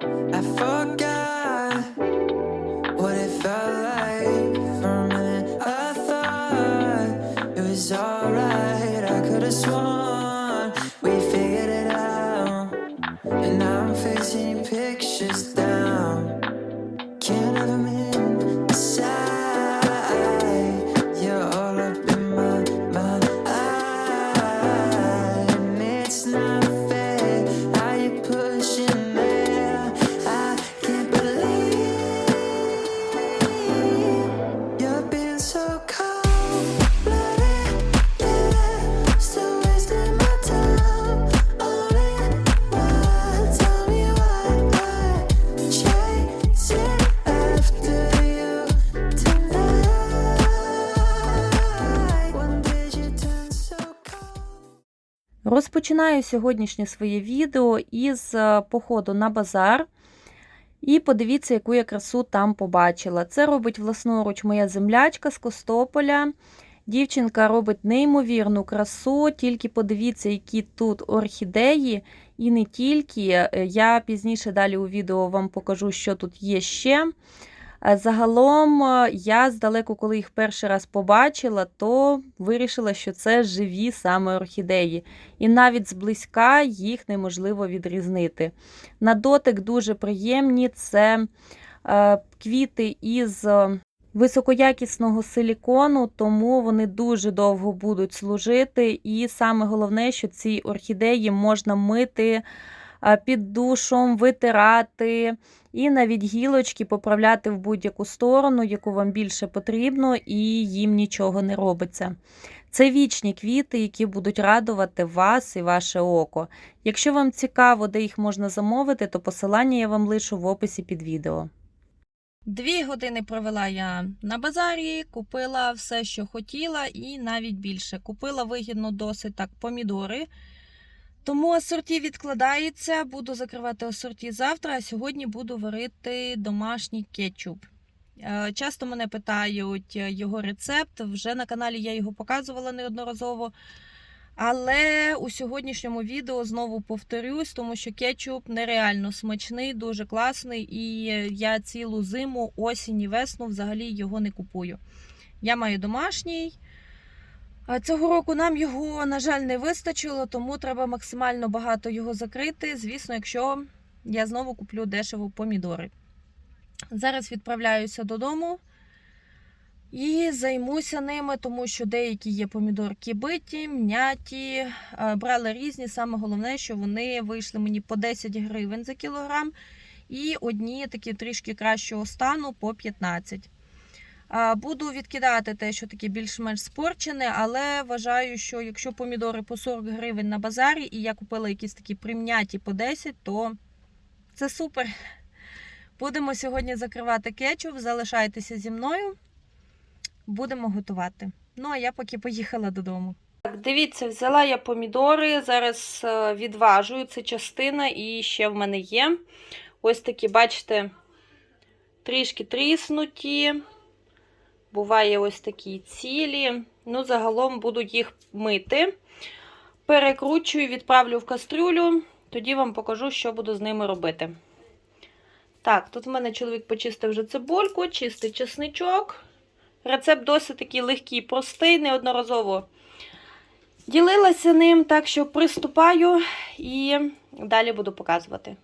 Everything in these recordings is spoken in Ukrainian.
I forgot Розпочинаю сьогоднішнє своє відео із е, походу на базар. І подивіться, яку я красу там побачила. Це робить власноруч моя землячка з Костополя. Дівчинка робить неймовірну красу, тільки подивіться, які тут орхідеї, і не тільки. Е, Я пізніше далі у відео вам покажу, що тут є ще. Е, Загалом, е, я здалеку, коли їх перший раз побачила, то вирішила, що це живі саме орхідеї і навіть зблизька їх неможливо відрізнити. На дотик дуже приємні це е, квіти із високоякісного силікону, тому вони дуже довго будуть служити. І саме головне, що ці орхідеї можна мити під душом, витирати. І навіть гілочки поправляти в будь-яку сторону, яку вам більше потрібно, і їм нічого не робиться. Це вічні квіти, які будуть радувати вас і ваше око. Якщо вам цікаво, де їх можна замовити, то посилання я вам лишу в описі під відео. Дві години провела я на базарі, купила все, що хотіла, і навіть більше. Купила вигідно досить так помідори. Тому асорті відкладається, буду закривати асорті завтра, а сьогодні буду варити домашній кетчуп. Е, Часто мене питають е, його рецепт. Вже на каналі я його показувала неодноразово. Але у сьогоднішньому відео знову повторюсь, тому що кетчуп нереально смачний, дуже класний, і я цілу зиму, осінь і весну взагалі його не купую. Я маю домашній. Цього року нам його, на жаль, не вистачило, тому треба максимально багато його закрити. Звісно, якщо я знову куплю дешево помідори. Зараз відправляюся додому і займуся ними, тому що деякі є помідорки биті, м'яті. Брала різні. Саме головне, що вони вийшли мені по 10 гривень за кілограм, і одні такі трішки кращого стану по 15. Буду відкидати те, що таке більш-менш спорчене, але вважаю, що якщо помідори по 40 гривень на базарі, і я купила якісь такі примняті по 10, то це супер. Будемо сьогодні закривати кетчуп, залишайтеся зі мною, будемо готувати. Ну, а я поки поїхала додому. Так, дивіться, взяла я помідори, зараз е, відважую, це частина, і ще в мене є. Ось такі, бачите, трішки тріснуті. Буває ось такі цілі. Ну, загалом буду їх мити. Перекручую, відправлю в кастрюлю, тоді вам покажу, що буду з ними робити. Так, тут в мене чоловік почистив вже цибульку, чистий чесничок. Рецепт досить такий легкий, простий, неодноразово ділилася ним, так що приступаю і далі буду показувати.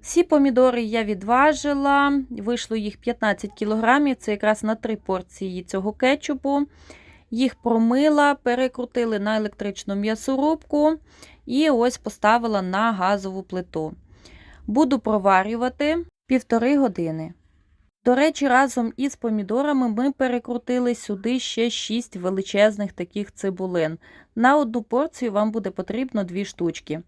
Всі помідори я відважила, вийшло їх 15 кг, це якраз на 3 порції цього кетчупу. Їх промила, перекрутили на електричну м'ясорубку і ось поставила на газову плиту. Буду проварювати півтори години. До речі, разом із помідорами ми перекрутили сюди ще 6 величезних таких цибулин. На одну порцію вам буде потрібно 2 штучки.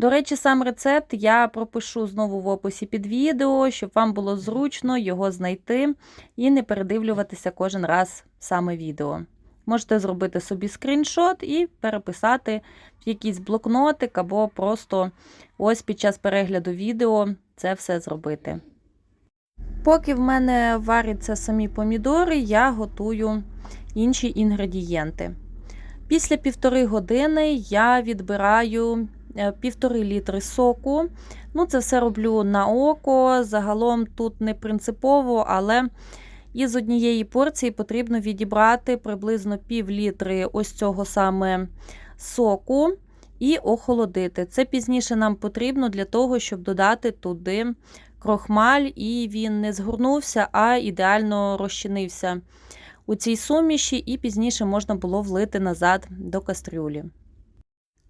До речі, сам рецепт я пропишу знову в описі під відео, щоб вам було зручно його знайти і не передивлюватися кожен раз саме відео. Можете зробити собі скріншот і переписати в якийсь блокнотик або просто ось під час перегляду відео це все зробити. Поки в мене варяться самі помідори, я готую інші інгредієнти. Після півтори години я відбираю півтори літри соку. Ну, це все роблю на око. Загалом тут не принципово, але із однієї порції потрібно відібрати приблизно пів літри ось цього саме соку і охолодити. Це пізніше нам потрібно для того, щоб додати туди крохмаль, і він не згорнувся, а ідеально розчинився у цій суміші, і пізніше можна було влити назад до кастрюлі.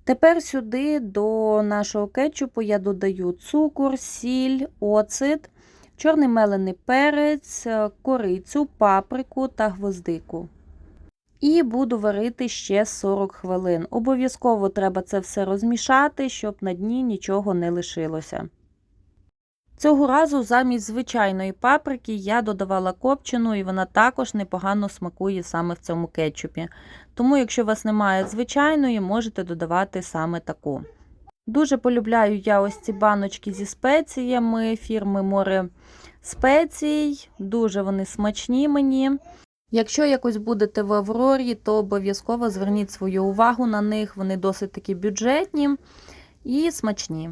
Тепер сюди до нашого кетчупу я додаю цукор, сіль, оцет, чорний мелений перець, корицю, паприку та гвоздику. І буду варити ще 40 хвилин. Обов'язково треба це все розмішати, щоб на дні нічого не лишилося. Цього разу замість звичайної паприки я додавала копчену, і вона також непогано смакує саме в цьому кетчупі. Тому, якщо у вас немає звичайної, можете додавати саме таку. Дуже полюбляю я ось ці баночки зі спеціями фірми Море спецій. Дуже вони смачні мені. Якщо якось будете в Аврорі, то обов'язково зверніть свою увагу на них. Вони досить таки бюджетні і смачні.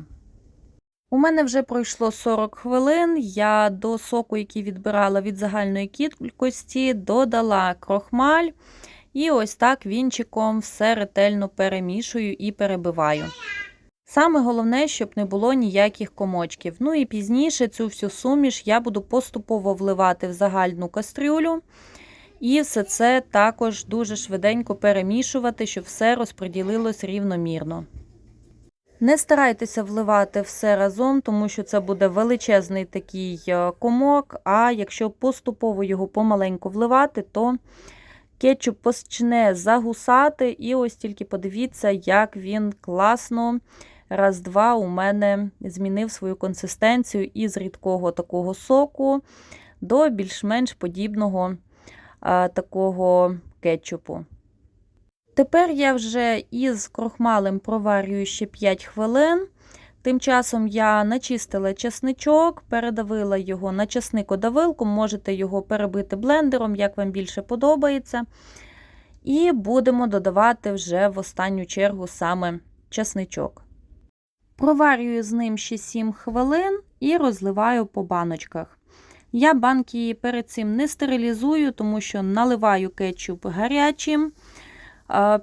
У мене вже пройшло 40 хвилин. Я до соку, який відбирала від загальної кількості, додала крохмаль. І ось так вінчиком все ретельно перемішую і перебиваю. Саме головне, щоб не було ніяких комочків. Ну і пізніше цю всю суміш я буду поступово вливати в загальну кастрюлю. І все це також дуже швиденько перемішувати, щоб все розподілилось рівномірно. Не старайтеся вливати все разом, тому що це буде величезний такий е, комок. А якщо поступово його помаленьку вливати, то кетчуп почне загусати. І ось тільки подивіться, як він класно раз-два у мене змінив свою консистенцію із рідкого такого соку до більш-менш подібного а, такого кетчупу. Тепер я вже із крохмалем проварюю ще 5 хвилин. Тим часом я начистила чесничок, передавила його на чесникодавилку, можете його перебити блендером, як вам більше подобається. І будемо додавати вже в останню чергу саме чесничок. Проварюю з ним ще 7 хвилин і розливаю по баночках. Я банки перед цим не стерилізую, тому що наливаю кетчуп гарячим.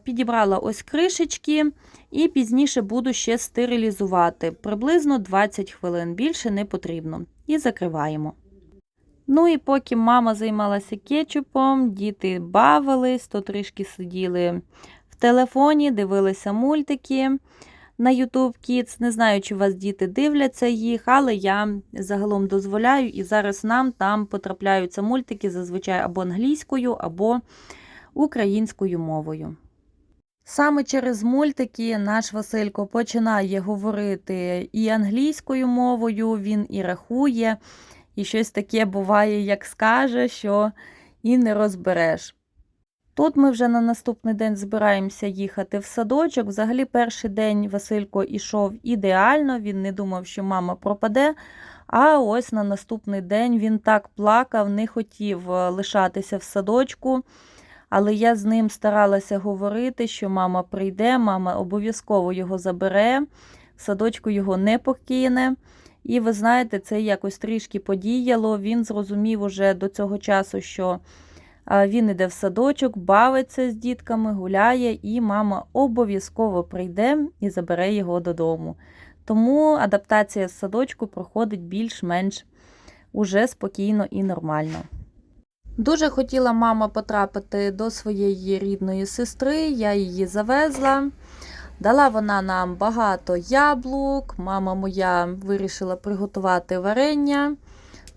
Підібрала ось кришечки, і пізніше буду ще стерилізувати. Приблизно 20 хвилин, більше не потрібно. І закриваємо. Ну і поки мама займалася кетчупом, діти бавились, то трішки сиділи в телефоні, дивилися мультики на YouTube Kids. Не знаю, чи вас діти дивляться їх, але я загалом дозволяю, і зараз нам там потрапляються мультики зазвичай або англійською, або українською мовою. Саме через мультики наш Василько починає говорити і англійською мовою, він і рахує, і щось таке буває, як скаже, що і не розбереш. Тут ми вже на наступний день збираємося їхати в садочок. Взагалі, перший день Василько ішов ідеально, він не думав, що мама пропаде. А ось на наступний день він так плакав, не хотів лишатися в садочку. Але я з ним старалася говорити, що мама прийде, мама обов'язково його забере, в садочку його не покине. І ви знаєте, це якось трішки подіяло. Він зрозумів уже до цього часу, що він іде в садочок, бавиться з дітками, гуляє, і мама обов'язково прийде і забере його додому. Тому адаптація з садочку проходить більш-менш уже спокійно і нормально. Дуже хотіла мама потрапити до своєї рідної сестри, я її завезла. Дала вона нам багато яблук. Мама моя вирішила приготувати варення.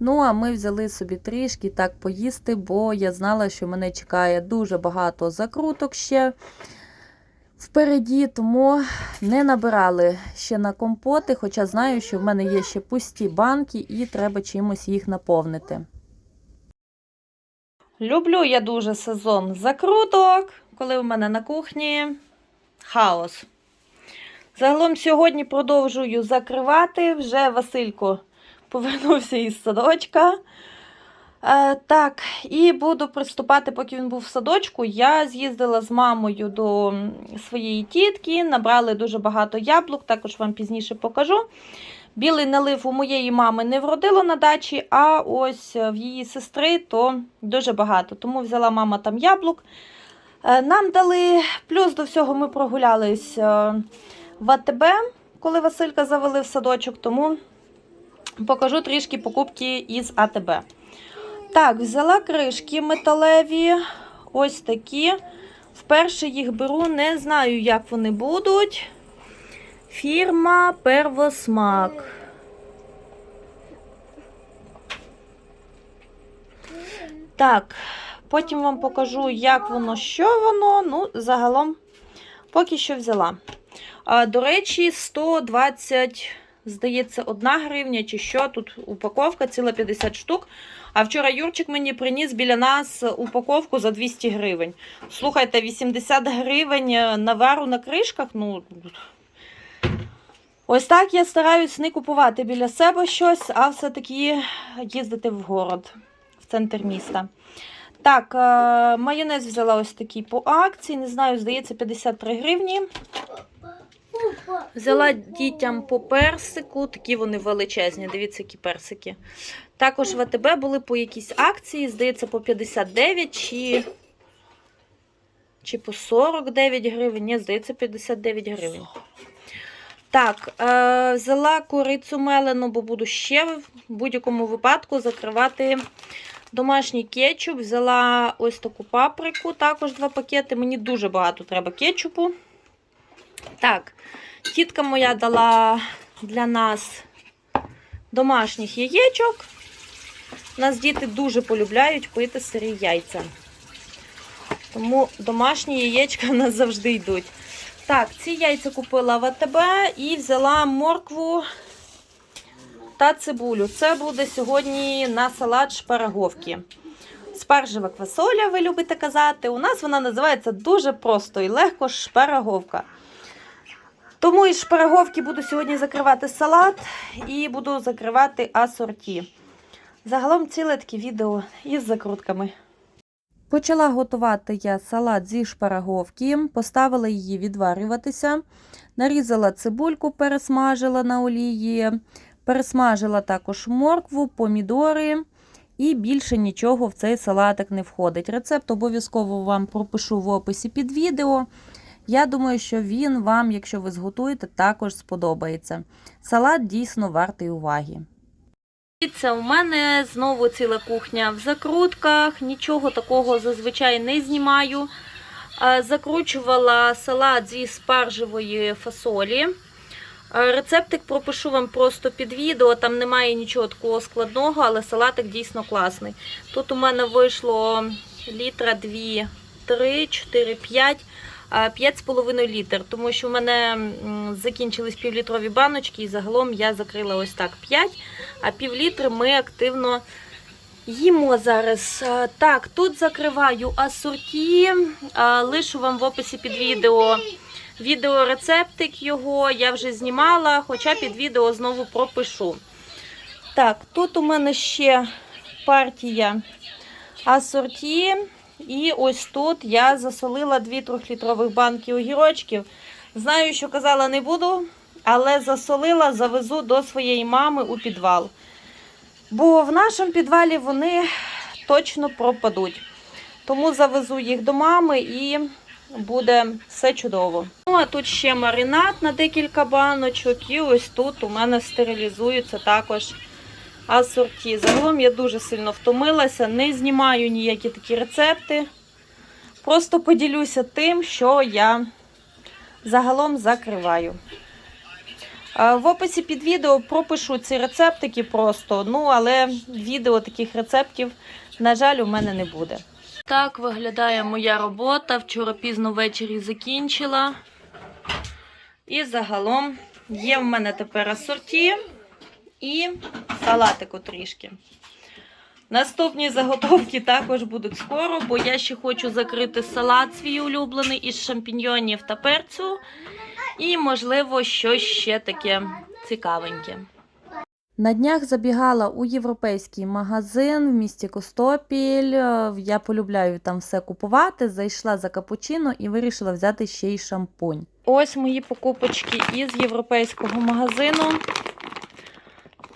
Ну, а ми взяли собі трішки так поїсти, бо я знала, що мене чекає дуже багато закруток ще впереді, тому не набирали ще на компоти, хоча знаю, що в мене є ще пусті банки і треба чимось їх наповнити. Люблю я дуже сезон закруток, коли в мене на кухні хаос. Загалом сьогодні продовжую закривати. Вже Василько повернувся із садочка. Е, так, і буду приступати, поки він був в садочку. Я з'їздила з мамою до своєї тітки, набрали дуже багато яблук, також вам пізніше покажу. Білий налив у моєї мами не вродило на дачі, а ось е, в її сестри то дуже багато. Тому взяла мама там яблук. Е, Нам дали, плюс до всього ми прогулялись е, в АТБ, коли Василька завели в садочок, тому покажу трішки покупки із АТБ. Так, взяла кришки металеві, ось такі. Вперше їх беру, не знаю, як вони будуть. Фірма Первосмак. Так, потім вам покажу, як воно, що воно. Ну, загалом, поки що взяла. До речі, 120, здається, 1 гривня чи що. Тут упаковка, ціла 50 штук. А вчора Юрчик мені приніс біля нас упаковку за 200 гривень. Слухайте, 80 гривень навару на кришках. Ну, ось так я стараюсь не купувати біля себе щось, а все-таки їздити в город, в центр міста. Так, е, майонез взяла ось такий по акції. Не знаю, здається, 53 гривні. Взяла дітям по персику, такі вони величезні. Дивіться, які персики. Також в АТБ були по якійсь акції, здається, по 59 чи, чи по 49 гривень. Ні, здається, 59 гривень. Так, е, взяла курицю мелену, бо буду ще в будь-якому випадку закривати домашній кетчуп. Взяла ось таку паприку, також два пакети. Мені дуже багато треба кетчупу. Так, тітка моя дала для нас домашніх яєчок. У нас діти дуже полюбляють пити сирі яйця. Тому домашні яєчка в нас завжди йдуть. Так, ці яйця купила в АТБ і взяла моркву та цибулю. Це буде сьогодні на салат шпараговки. Спаржева квасоля, ви любите казати. У нас вона називається дуже просто і легко шпараговка. Тому із шпараговки буду сьогодні закривати салат і буду закривати асорті. Загалом ціле таке відео із закрутками. Почала готувати я салат зі шпараговки, поставила її відварюватися, нарізала цибульку, пересмажила на олії, пересмажила також моркву, помідори. І більше нічого в цей салатик не входить. Рецепт обов'язково вам пропишу в описі під відео. Я думаю, що він вам, якщо ви зготуєте, також сподобається. Салат дійсно вартий уваги. Дивіться, у мене знову ціла кухня в закрутках, нічого такого зазвичай не знімаю. Е, Закручувала салат зі спаржевої фасолі. Е, Рецептик пропишу вам просто під відео, там немає нічого такого складного, але салатик дійсно класний. Тут у мене вийшло літра 2, 3, 4, 5. 5,5 літр, тому що в мене закінчились півлітрові баночки, і загалом я закрила ось так 5, а пів літри ми активно їмо зараз. Так, тут закриваю асорті, лишу вам в описі під відео відеорецептик його, я вже знімала, хоча під відео знову пропишу. Так, тут у мене ще партія асорті. І ось тут я засолила 2 трьохлітрових банки огірочків. Знаю, що казала не буду, але засолила, завезу до своєї мами у підвал. Бо в нашому підвалі вони точно пропадуть. Тому завезу їх до мами і буде все чудово. Ну, а тут ще маринад на декілька баночок, і ось тут у мене стерилізуються також асорті. Загалом я дуже сильно втомилася, не знімаю ніякі такі рецепти. Просто поділюся тим, що я загалом закриваю. Е, В описі під відео пропишу ці рецептики просто, ну але відео таких рецептів, на жаль, у мене не буде. Так виглядає моя робота. Вчора пізно ввечері закінчила. І загалом є в мене тепер асорті і салатику трішки. Наступні заготовки також будуть скоро, бо я ще хочу закрити салат свій улюблений із шампіньйонів та перцю. І, можливо, щось ще таке цікавеньке. На днях забігала у європейський магазин в місті Костопіль. Е, Я полюбляю там все купувати. Зайшла за капучино і вирішила взяти ще й шампунь. Ось мої покупочки із європейського магазину.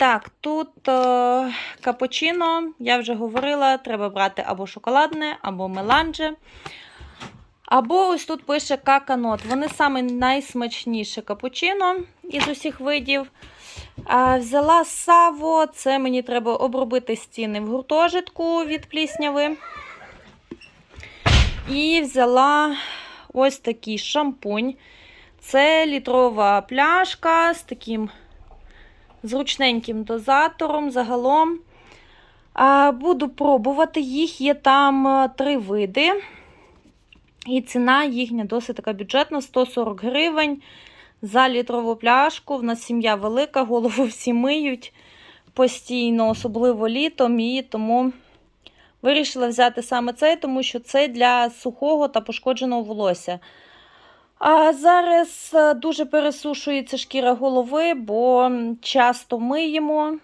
Так, тут е, капучино, я вже говорила, треба брати або шоколадне, або меланже. Або ось тут пише каканот. Вони саме найсмачніше капучино із усіх видів. А, взяла саво, це мені треба обробити стіни в гуртожитку від плісняви. І взяла ось такий шампунь. Це літрова пляшка з таким зручненьким дозатором. Загалом буду пробувати. Їх є там е, три види. І ціна їхня досить така бюджетна 140 гривень за літрову пляшку. В нас сім'я велика, голову всі миють постійно, особливо літом. І тому вирішила взяти саме цей, тому що це для сухого та пошкодженого волосся. А зараз е, дуже пересушується шкіра голови, бо часто миємо.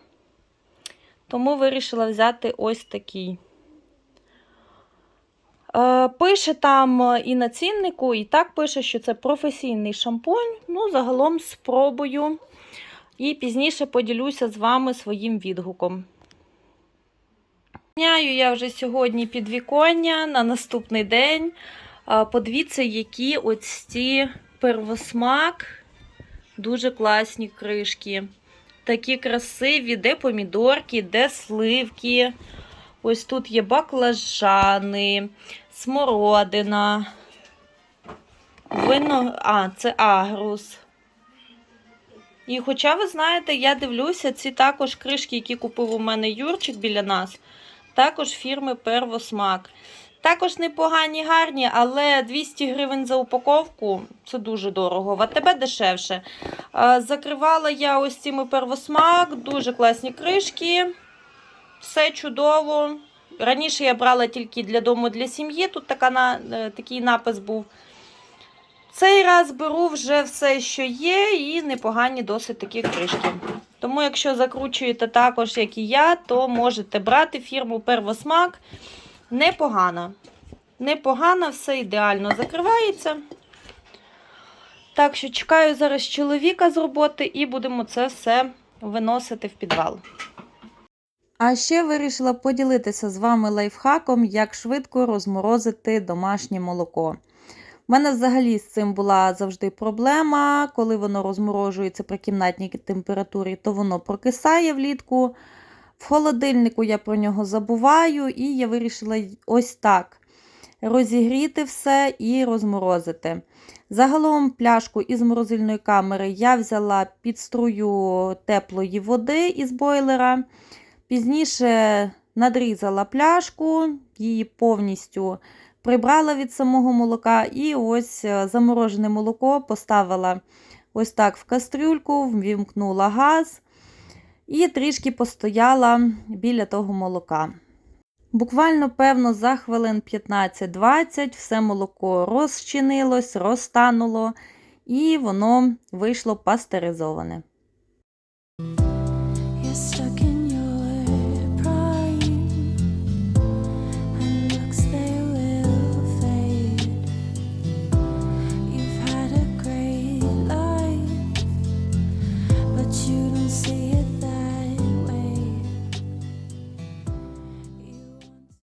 Тому вирішила взяти ось такий. Е, Пише там і на ціннику, і так пише, що це професійний шампунь. Ну, загалом спробую. І пізніше поділюся з вами своїм відгуком. Міняю я вже сьогодні підвіконня на наступний день. Подивіться, які ось ці первосмак. Дуже класні кришки. Такі красиві, де помідорки, де сливки. Ось тут є баклажани, смородина. Вино... А, це агрус. І хоча ви знаєте, я дивлюся, ці також кришки, які купив у мене Юрчик біля нас, також фірми Первосмак. Також непогані, гарні, але 200 гривень за упаковку це дуже дорого. В АТБ дешевше. Закривала я ось цими первосмак, дуже класні кришки. Все чудово. Раніше я брала тільки для дому, для сім'ї. Тут така, е, такий напис був. Цей раз беру вже все, що є, і непогані досить такі кришки. Тому, якщо закручуєте також, як і я, то можете брати фірму Первосмак. Непогано. Непогано, все ідеально закривається. Так що чекаю зараз чоловіка з роботи і будемо це все виносити в підвал. А ще вирішила поділитися з вами лайфхаком, як швидко розморозити домашнє молоко. У мене взагалі з цим була завжди проблема. Коли воно розморожується при кімнатній температурі, то воно прокисає влітку. В холодильнику я про нього забуваю, і я вирішила ось так розігріти все і розморозити. Загалом пляшку із морозильної камери я взяла під струю теплої води із бойлера. Пізніше надрізала пляшку, її повністю прибрала від самого молока, і ось е, заморожене молоко поставила ось так в кастрюльку, ввімкнула газ і трішки постояла біля того молока. Буквально, певно, за хвилин 15-20 все молоко розчинилось, розтануло, і воно вийшло пастеризоване.